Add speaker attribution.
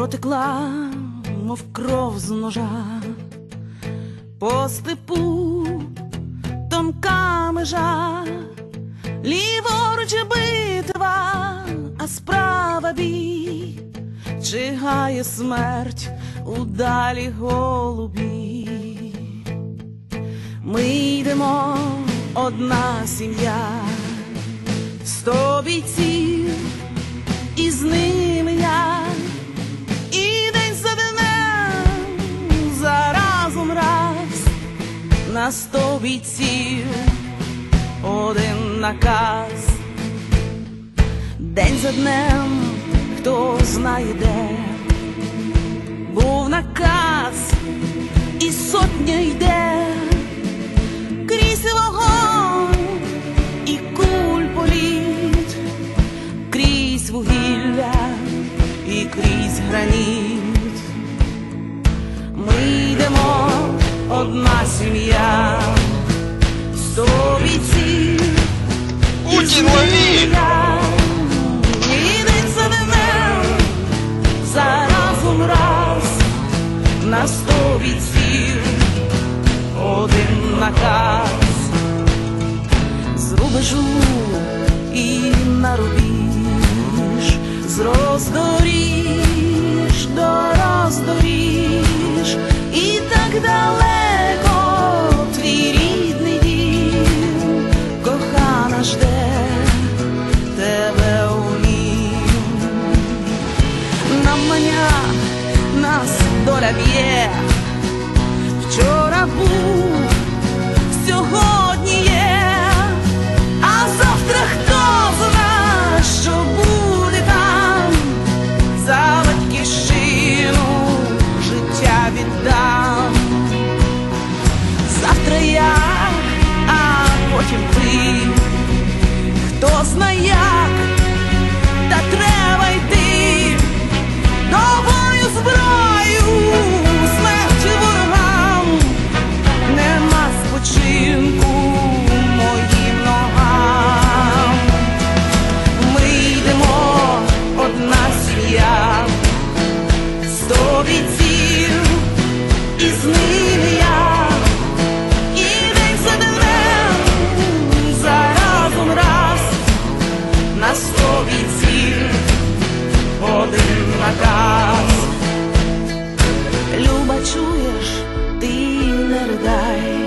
Speaker 1: протекла, мов кров з ножа, по степу тонка межа, ліворуч битва, а справа бій, чигає смерть у далі голубі. Ми йдемо одна сім'я, сто бійців, на сто бійців, один наказ, день за днем, хто знає де, був наказ, і сотня йде. Крізь вогонь і куль політ, крізь вугілля і крізь граніт. Одна сім'я, сто бійців.
Speaker 2: Путін, лови!
Speaker 1: я. І день за днем, за разом раз, на сто бійців один наказ з рубежу і на рубіж, з роздоріж маня, нас доля б'є. Вчора був, сьогодні нема спочинку моїм ногам. Ми йдемо одна сім'я, сто бійців, і з ними я, і день за днем, раз, на сто бійців один наказ. Люба, чуєш, ти не ридай,